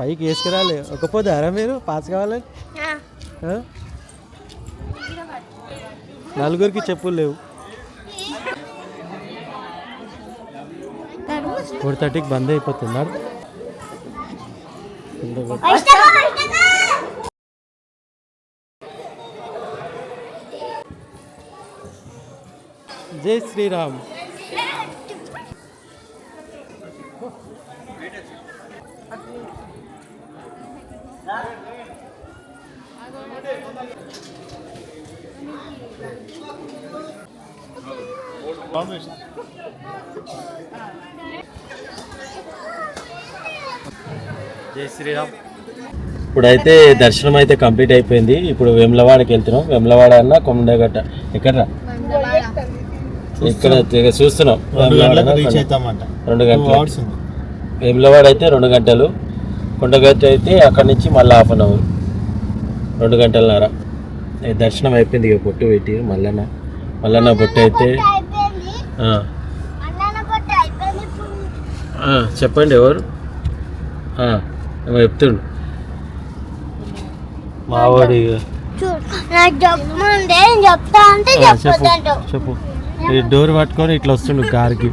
పైకి వేసుకురాలే. ఒక పోదారా మీరు? పాస్ కావాలని? ఆ? నలుగురికి చెప్పులు లేవు. ఫోర్ థర్టీకి బంద్ అయిపోతున్నారు జై శ్రీరామ్. శ్రీరామ్. ఇప్పుడైతే దర్శనం అయితే కంప్లీట్ అయిపోయింది. ఇప్పుడు వెమ్లవాడకి వెళ్తున్నాం. వెమ్లవాడ అన్న కొండగట్ట. ఎక్కడ ఇక్కడ ఇక చూస్తున్నాం. రెండు గంటలు వేములవాడ అయితే రెండు గంటలు. కొండగట్టు అయితే అక్కడి నుంచి మళ్ళీ హాఫ్ అన్ అవర్ రెండు గంటలన్నర దర్శనం అయిపోయింది. ఇక బొట్టు పెట్టి మల్లన్న. మల్లన్న బొట్టు అయితే చెప్పండి ఎవరు? ఆ, ఏమో చెప్తుండు. మావాడి చెప్పు చెప్పు. ఈ డోర్ పట్టుకొని ఇట్లా వస్తుండు కార్కి.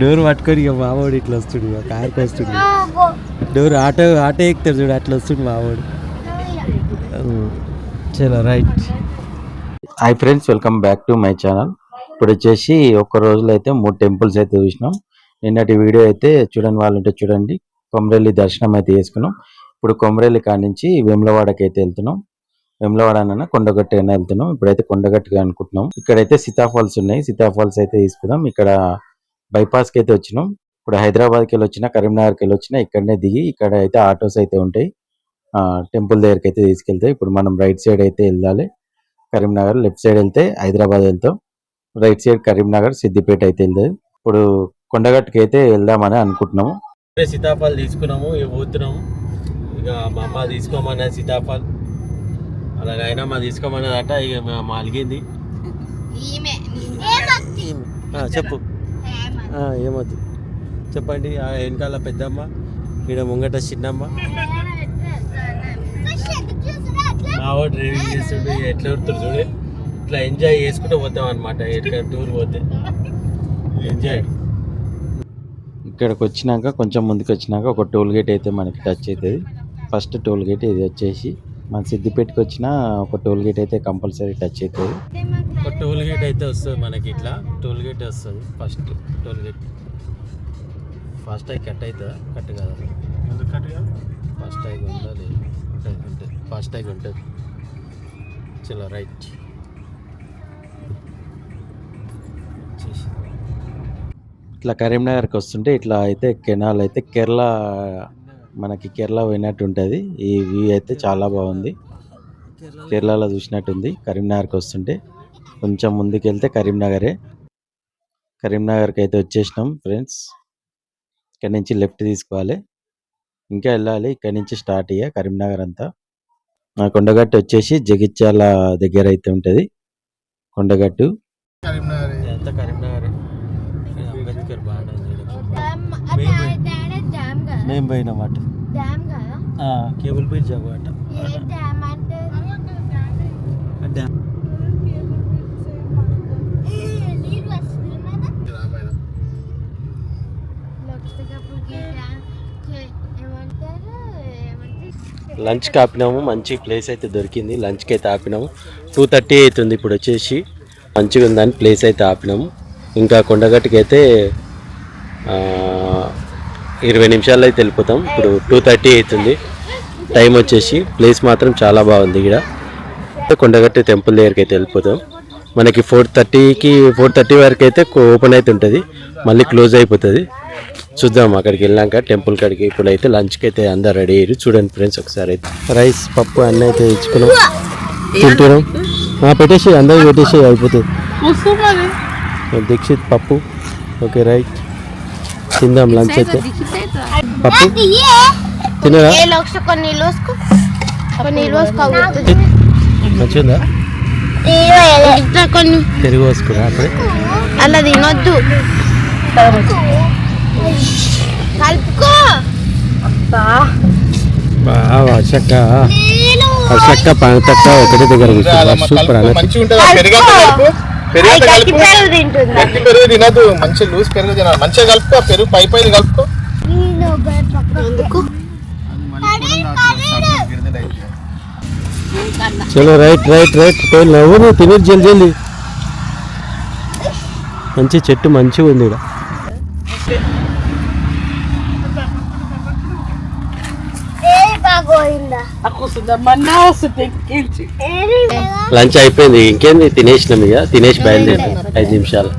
డోర్ పట్టుకొని ఇక మావాడు ఇట్లా వస్తుండు ఇక కార్కి వస్తుండు. డోర్ ఆటో ఆటో ఎక్కుతాడు చూడు అట్లా వస్తుంది మావాడు. చలో right. Hi friends welcome back to my channel ఇప్పుడు వచ్చేసి ఒక రోజులో అయితే మూడు టెంపుల్స్ అయితే చూసినాం. నిన్నటి వీడియో అయితే చూడని వాళ్ళు ఉంటే చూడండి. కొమరెల్లి దర్శనం అయితే చేసుకున్నాం. ఇప్పుడు కొమరెల్లి కాడ నుంచి వేములవాడకి అయితే వెళ్తున్నాం. వేములవాడ అన్న కొండగట్టు అయినా వెళ్తున్నాం. ఇప్పుడైతే కొండగట్టుగా అనుకుంటున్నాం. ఇక్కడైతే సీతాఫాల్స్ ఉన్నాయి. సీతాఫాల్స్ అయితే తీసుకుందాం. ఇక్కడ బైపాస్కి అయితే వచ్చినాం. ఇప్పుడు హైదరాబాద్కి వెళ్ళి వచ్చినా కరీంనగర్కి వెళ్ళి వచ్చినా ఇక్కడనే దిగి ఇక్కడ అయితే ఆటోస్ అయితే ఉంటాయి. టెంపుల్ దగ్గరికి అయితే తీసుకెళ్తాయి ఇప్పుడు మనం రైట్ సైడ్ అయితే వెళ్ళాలి. కరీంనగర్ లెఫ్ట్ సైడ్ వెళ్తే హైదరాబాద్ వెళ్తాం. రైట్ సైడ్ కరీంనగర్ సిద్దిపేట అయితే వెళ్తుంది ఇప్పుడు కొండగట్టుకి అయితే వెళ్దామని అనుకుంటున్నాము. సీతాఫల్ తీసుకున్నాము ఇక పోతున్నాము. ఇక మా అమ్మ తీసుకోమన్న సీతాఫల్. అలాగే అయినా మా తీసుకోమన్నదట ఇక మా అలిగింది. ఆ, చెప్పు. ఆ, ఏమొద్దు. చెప్పండి ఆ వెనకాల పెద్దమ్మ ఈడ ముంగట చిన్నమ్మ. మా వాడు డ్రైవింగ్ చేస్తుండే ఎట్లా ఉడుతుంది చూడు. ఇట్లా ఎంజాయ్ చేసుకుంటూ పోతాం అనమాట ఎక్కడ టూర్ పోతే. ఎంజాయ్ ఇక్కడికి వచ్చినాక కొంచెం ముందుకు వచ్చినాక ఒక టోల్ గేట్ అయితే మనకి టచ్ అవుతుంది ఫస్ట్ టోల్ గేట్ ఇది వచ్చేసి మన సిద్దిపేటకి వచ్చిన ఒక టోల్ గేట్ అయితే కంపల్సరీ టచ్ అవుతుంది ఒక టోల్ గేట్ అయితే వస్తుంది మనకి ఇట్లా. టోల్ గేట్ వస్తుంది ఫస్ట్ టోల్ గేట్ ఫస్ట్ అయి కట్ అవుతుందా కట్ కదా? ఫస్ట్ ఉండాలి ఉంటుంది ఉంటుంది ఫస్ట్ టైగ్ ఉంటుంది. చలో రైట్. ఇట్లా కరీంనగర్కి వస్తుంటే ఇట్లా అయితే కెనాల్ అయితే కేరళ మనకి కేరళ పోయినట్టు ఉంటుంది. ఈ వ్యూ అయితే చాలా బాగుంది. కేరళలో చూసినట్టుంది కరీంనగర్కి వస్తుంటే కొంచెం ముందుకు వెళ్తే కరీంనగరే. కరీంనగర్కి అయితే వచ్చేసినాం ఫ్రెండ్స్. ఇక్కడ నుంచి లెఫ్ట్ తీసుకోవాలి. ఇంకా వెళ్ళాలి. ఇక్కడ నుంచి స్టార్ట్ అయ్యా కరీంనగర్ అంతా. ఆ కొండగట్టు వచ్చేసి జగిత్యాల దగ్గర అయితే ఉంటుంది. కొండగట్టు. కరీంనగర్ అంతా కరీంనగర్ అంబేద్కర్ బాగా డ్యామ్ కదా మేము పోయినాం. అటు. డ్యామ్ కదా? కేబుల్ బ్రిడ్జ్ అంటే డ్యామ్ లంచ్కి ఆపినాము మంచి ప్లేస్ అయితే దొరికింది. లంచ్కి అయితే ఆపినాము. టూ థర్టీ అవుతుంది ఇప్పుడు వచ్చేసి. మంచిగా ఉందని ప్లేస్ అయితే ఆపినాము. ఇంకా కొండగట్టుకి అయితే ఆ, ఇరవై నిమిషాల్లో అయితే వెళ్ళిపోతాం. ఇప్పుడు టూ థర్టీ అవుతుంది. టైం వచ్చేసి ప్లేస్ మాత్రం చాలా బాగుంది ఇక్కడ. కొండగట్టు టెంపుల్ దగ్గరికి అయితే వెళ్ళిపోతాం. మనకి ఫోర్ థర్టీకి ఫోర్ థర్టీ వరకు అయితే ఓపెన్ అయితే ఉంటుంది. మళ్ళీ క్లోజ్ అయిపోతుంది. చూద్దాం అక్కడికి వెళ్ళాక టెంపుల్ కాడికి. ఇప్పుడు అయితే లంచ్కి అయితే అందరు రెడీ అయ్యారు. చూడండి ఫ్రెండ్స్ ఒకసారి అయితే. రైస్ పప్పు అన్నీ అయితే ఇచ్చుకున్నాం తింటున్నాం. పెట్టేసి అందరికి పెట్టేసి అయిపోతుంది దీక్షిత్ పప్పు. ఓకే రైట్ తిందాం లంచ్ అయితే. పప్పు? తినరా మంచిగా పెరుగు వేసుకురా అప్పుడే. అలా తినొద్దు. కలుపుకో. వర్షక్క. వర్షక్క పంతక్క ఒకటి దగ్గర సూపర్ అనేది కలుపు కలుపు. పెరుగు తింటుందా గట్టి పెరుగు తినదు మంచి లూజ్ పెరుగు తినాలి. మంచిగా కలుపుకో ఆ పెరుగు పై పైన కలుపుకో. చలో రైట్ రైట్ రైట్. పోయి నవ్వు నువ్వు తిని జల్ది జల్ది. మంచి చెట్టు మంచిగా ఉంది ఇక్కడ. లంచ్ అయిపోయింది. ఇంకేంది? తినేసినాం ఇక. తినేసి బయలుదేరి ఐదు నిమిషాలు.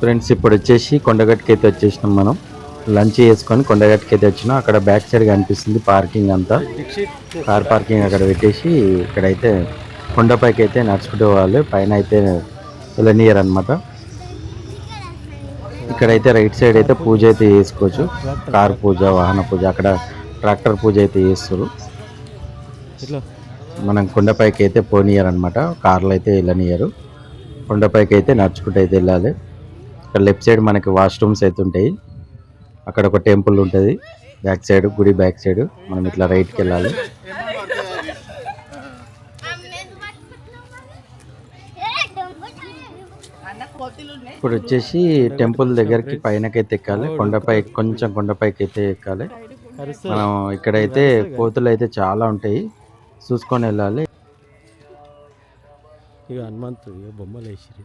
ఫ్రెండ్స్ ఇప్పుడు వచ్చేసి కొండగట్టుకి అయితే వచ్చేసినాం మనం. లంచ్ చేసుకొని కొండగట్టుకి అయితే వచ్చినాం. అక్కడ బ్యాక్ సైడ్ కనిపిస్తుంది పార్కింగ్ అంతా. కార్ పార్కింగ్ అక్కడ పెట్టేసి ఇక్కడైతే కొండపైకి అయితే నడుచుకుంటూ పోవాలి పైన అయితే వెళ్ళనియర్ అనమాట ఇక్కడైతే రైట్ సైడ్ అయితే పూజ అయితే చేసుకోవచ్చు. కార్ పూజ వాహన పూజ. అక్కడ ట్రాక్టర్ పూజ అయితే చేస్తారు మనం కొండపైకి అయితే పోనీయర్ అనమాట కార్లో అయితే వెళ్ళనియరు. కొండపైకి అయితే నడుచుకుంటూ అయితే వెళ్ళాలి. ఇక్కడ లెఫ్ట్ సైడ్ మనకి వాష్రూమ్స్ అయితే ఉంటాయి. అక్కడ ఒక టెంపుల్ ఉంటుంది. బ్యాక్ సైడ్ గుడి బ్యాక్ సైడ్ మనం ఇట్లా రైట్కి వెళ్ళాలి. ఇప్పుడు వచ్చేసి టెంపుల్ దగ్గరికి పైనకైతే ఎక్కాలి. కొండపై కొంచెం కొండపైకి అయితే ఎక్కాలి. మనం ఇక్కడైతే కోతులు అయితే చాలా ఉంటాయి. చూసుకొని వెళ్ళాలి. ఇక హనుమంతుడు ఇక బొమ్మలు వేసిరి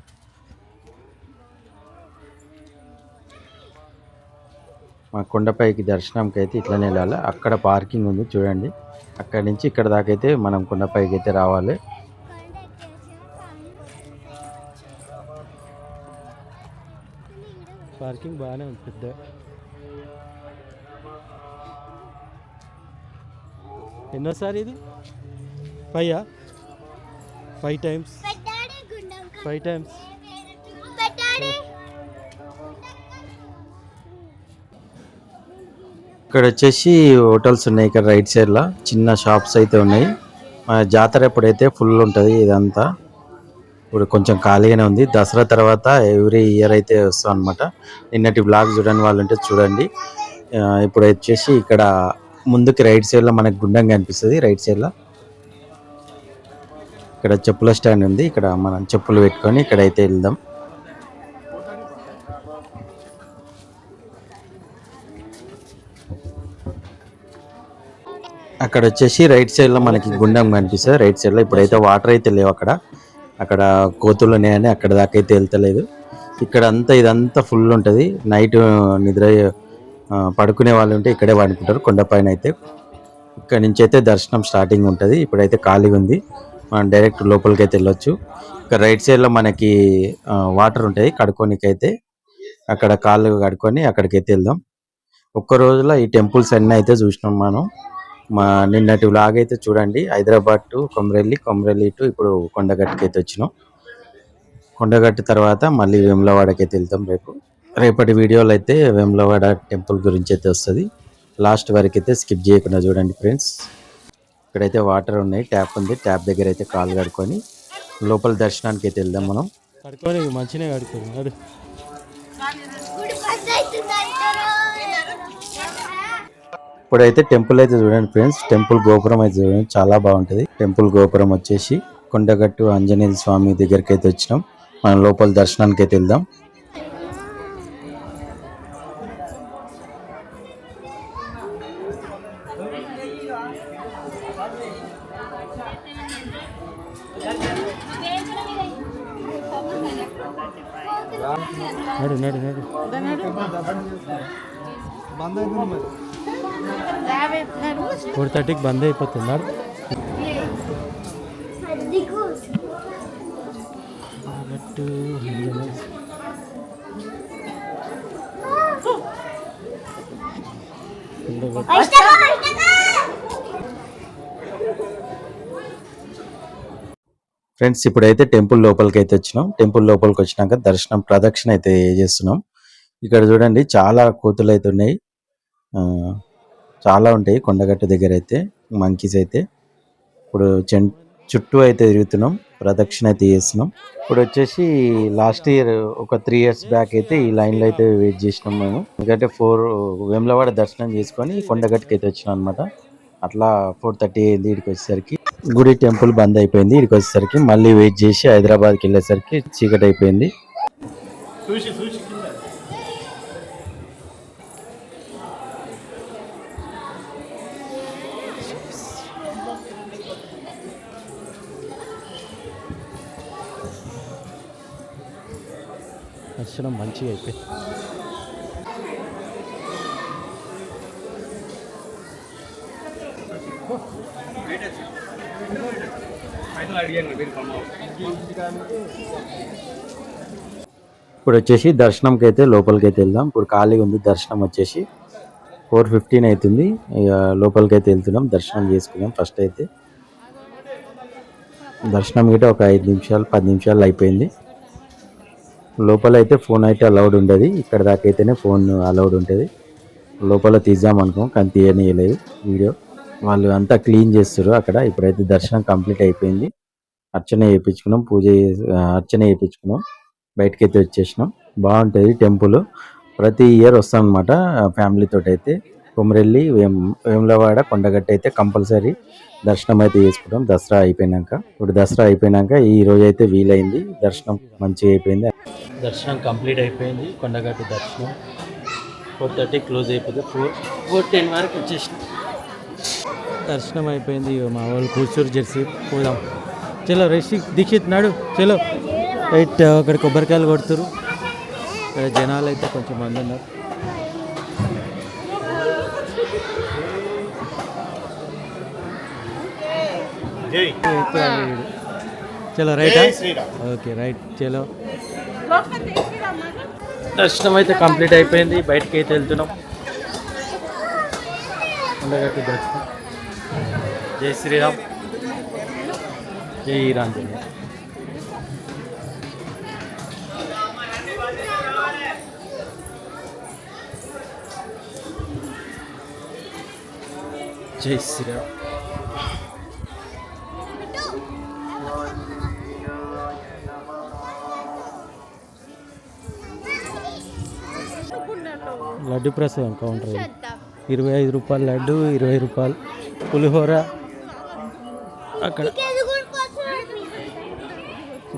మా కొండపైకి దర్శనంకి అయితే ఇట్లనే వెళ్ళాలి. అక్కడ పార్కింగ్ ఉంది చూడండి. అక్కడి నుంచి ఇక్కడ దాకా అయితే మనం కొండపైకి అయితే రావాలి. పార్కింగ్ బాగానే ఉంది పెద్ద. ఎన్నోసారి ఇది? Five five times five times ఇక్కడ వచ్చేసి హోటల్స్ ఉన్నాయి ఇక్కడ రైట్ సైడ్లో. చిన్న షాప్స్ అయితే ఉన్నాయి. మన జాతర ఎప్పుడైతే ఫుల్ ఉంటుంది ఇదంతా. ఇప్పుడు కొంచెం ఖాళీగానే ఉంది. దసరా తర్వాత ఎవ్రీ ఇయర్ అయితే వస్తాం అనమాట నిన్నటి బ్లాగ్ చూడని వాళ్ళు ఉంటే చూడండి ఇప్పుడు వచ్చేసి ఇక్కడ ముందుకి రైట్ సైడ్లో మనకి గుండం కనిపిస్తుంది. రైట్ సైడ్లో ఇక్కడ చెప్పుల స్టాండ్ ఉంది. ఇక్కడ మనం చెప్పులు పెట్టుకొని ఇక్కడ అయితే వెళ్దాం. అక్కడ వచ్చేసి రైట్ సైడ్లో మనకి గుండం కనిపిస్తుంది. రైట్ సైడ్లో ఇప్పుడైతే వాటర్ అయితే లేవు అక్కడ. అక్కడ కోతులు ఉన్నాయని అక్కడ దాకా అయితే వెళ్తలేదు. ఇక్కడ అంతా ఇదంతా ఫుల్ ఉంటది. నైట్ నిద్ర పడుకునే వాళ్ళు ఉంటే ఇక్కడే పడుకుంటారు. కొండపైన అయితే. ఇక్కడ నుంచి అయితే దర్శనం స్టార్టింగ్ ఉంటుంది. ఇప్పుడైతే ఖాళీగా ఉంది. మనం డైరెక్ట్ లోపలికి అయితే వెళ్ళొచ్చు. ఇక్కడ రైట్ సైడ్లో మనకి వాటర్ ఉంటాయి. కడుక్కోనికి అయితే అక్కడ కాళ్ళు కడుక్కొని అక్కడికైతే వెళ్దాం. ఒక్క రోజులో ఈ టెంపుల్స్ అన్నీ అయితే చూసినాం మనం. మా నిన్నటి లాగ్ అయితే చూడండి. హైదరాబాద్ టు కొమరెల్లి కొమరెల్లి టు ఇప్పుడు కొండగట్టుకి అయితే వచ్చినాం. కొండగట్టు తర్వాత మళ్ళీ వేములవాడకి అయితే వెళ్తాం రేపు. రేపటి వీడియోలో అయితే వేములవాడ టెంపుల్ గురించి అయితే వస్తుంది. లాస్ట్ వరకు అయితే స్కిప్ చేయకుండా చూడండి ఫ్రెండ్స్. ఇక్కడైతే వాటర్ ఉన్నాయి ట్యాప్ ఉంది. ట్యాప్ దగ్గర అయితే కాలు కడుక్కొని లోపల దర్శనానికి అయితే వెళ్దాం మనం. కడుక్కొని మంచిగా అవుతుందంటారు ఇప్పుడైతే టెంపుల్ అయితే చూడండి ఫ్రెండ్స్. టెంపుల్ గోపురం అయితే చూడండి చాలా బాగుంటది. టెంపుల్ గోపురం వచ్చేసి కొండగట్టు ఆంజనేయ స్వామి దగ్గరికి అయితే వచ్చినాం. మనం లోపల దర్శనానికి అయితే వెళ్దాం. ఫోర్ థర్టీకి బంద్ గట్టు ఫ్రెండ్స్ ఇప్పుడైతే టెంపుల్ లోపలికి అయితే వచ్చినాం. టెంపుల్ లోపలికి వచ్చినాక దర్శనం ప్రదక్షిణ అయితే చేస్తున్నాం. ఇక్కడ చూడండి చాలా కోతులు అయితే ఉన్నాయి. ఆ, చాలా ఉంటాయి కొండగట్టు దగ్గర అయితే మంకీస్ అయితే. ఇప్పుడు చెన్ చుట్టూ అయితే తిరుగుతున్నాం ప్రదక్షిణ అయితే చేస్తున్నాం. ఇప్పుడు వచ్చేసి లాస్ట్ ఇయర్ ఒక త్రీ ఇయర్స్ బ్యాక్ అయితే ఈ లైన్లో అయితే వెయిట్ చేసినాం మేము. ఎందుకంటే ఫోర్ వేములవాడ దర్శనం చేసుకొని కొండగట్టుకి అయితే వచ్చినాం అనమాట అట్లా ఫోర్ థర్టీ అయింది ఇక్కడికి వచ్చేసరికి. గుడి టెంపుల్ బంద్ అయిపోయింది ఇక్కడికి వచ్చేసరికి మళ్ళీ వెయిట్ చేసి హైదరాబాద్కి వెళ్ళేసరికి చీకటి అయిపోయింది. దర్శనం మంచిగా అయిపోయింది. ఇప్పుడు వచ్చేసి దర్శనంకి అయితే లోపలికి అయితే వెళ్దాం. ఇప్పుడు ఖాళీగా ఉంది దర్శనం వచ్చేసి ఫోర్ ఫిఫ్టీన్ అవుతుంది. ఇక లోపలికి అయితే వెళ్తున్నాం దర్శనం చేసుకున్నాం ఫస్ట్ అయితే. దర్శనం గిట్ట ఒక ఐదు నిమిషాలు పది నిమిషాలు అయిపోయింది. లోపల అయితే ఫోన్ అయితే అలౌడ్ ఉండదు. ఇక్కడ దాకా అయితేనే ఫోన్ అలౌడ్ ఉంటుంది లోపల తీద్దాం అనుకో కానీ తీయనీయలేదు వీడియో. వాళ్ళు అంతా క్లీన్ చేస్తారు అక్కడ. ఇప్పుడైతే దర్శనం కంప్లీట్ అయిపోయింది. అర్చన చేయించుకున్నాం పూజ చేసి- అర్చన చేయించుకున్నాం. బయటకైతే అయితే వచ్చేసినాం. బాగుంటుంది టెంపుల్. ప్రతి ఇయర్ వస్తాం అనమాట ఫ్యామిలీ అయితే కొమరెల్లి వేం వేములవాడ కొండగట్ట అయితే కంపల్సరీ దర్శనం అయితే చేసుకుంటాం. దసరా అయిపోయినాక. ఇప్పుడు దసరా అయిపోయినాక ఈ రోజు అయితే వీలైంది. దర్శనం మంచిగా అయిపోయింది. దర్శనం కంప్లీట్ అయిపోయింది. కొండగట్టు దర్శనం. ఫోర్ థర్టీ క్లోజ్ అయిపోతే ఫోర్ ఫోర్ టెన్ వరకు వచ్చేసిన. దర్శనం అయిపోయింది. మా వాళ్ళు కూర్చోరు జెర్సీ. పోదాం. చలో రిషి దీక్షిత్ నాడు. చలో. రైట్ అక్కడ కొబ్బరికాయలు కొడుతురు. ఇక్కడ జనాలు అయితే కొంచెం మంది ఉన్నారు. చలో రైట్? Okay right. చలో. దర్శనం అయితే కంప్లీట్ అయిపోయింది. బయటకి అయితే వెళ్తున్నాం. ఉండగట్టు దర్శనం. జై శ్రీరామ్. జై రాంజనేయ. జై శ్రీరామ్. లడ్డు ప్రసాదం కౌంటర్ ఇరవై ఐదు రూపాయలు లడ్డు ఇరవై రూపాయలు పులిహోర. అక్కడ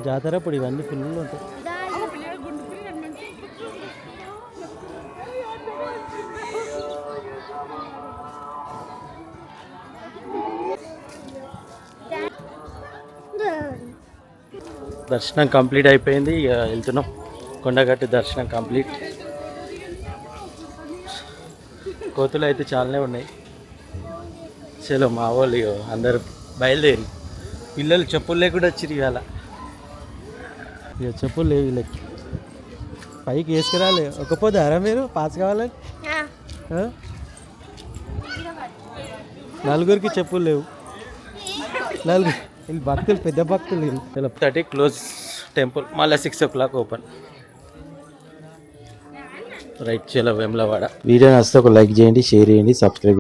జాతర అప్పుడు ఇవన్నీ ఫుల్ ఉంటాయి. దర్శనం కంప్లీట్ అయిపోయింది. ఇక వెళ్తున్నాం. కొండగట్టు దర్శనం కంప్లీట్. కోతులు అయితే చాలానే ఉన్నాయి. చలో మా వాళ్ళు ఇగో అందరు బయలుదేరి. పిల్లలు చెప్పులు లేకుండా వచ్చిరు ఇవాళ. ఇక చెప్పులు లేవు వీళ్ళకి. పైకి వేసుకురాలే. ఒకపోతారా మీరు? పాస్ కావాలని? నలుగురికి చెప్పులు లేవు. నలుగురు వీళ్ళు భక్తులు పెద్ద భక్తులు వీళ్ళు. చలో థర్టీ క్లోజ్ టెంపుల్. మళ్ళీ six o'clock open. Right చలో వేమలవాడ. వీడియో నచ్చితే ఒక లైక్ చేయండి షేర్ చేయండి సబ్స్క్రైబ్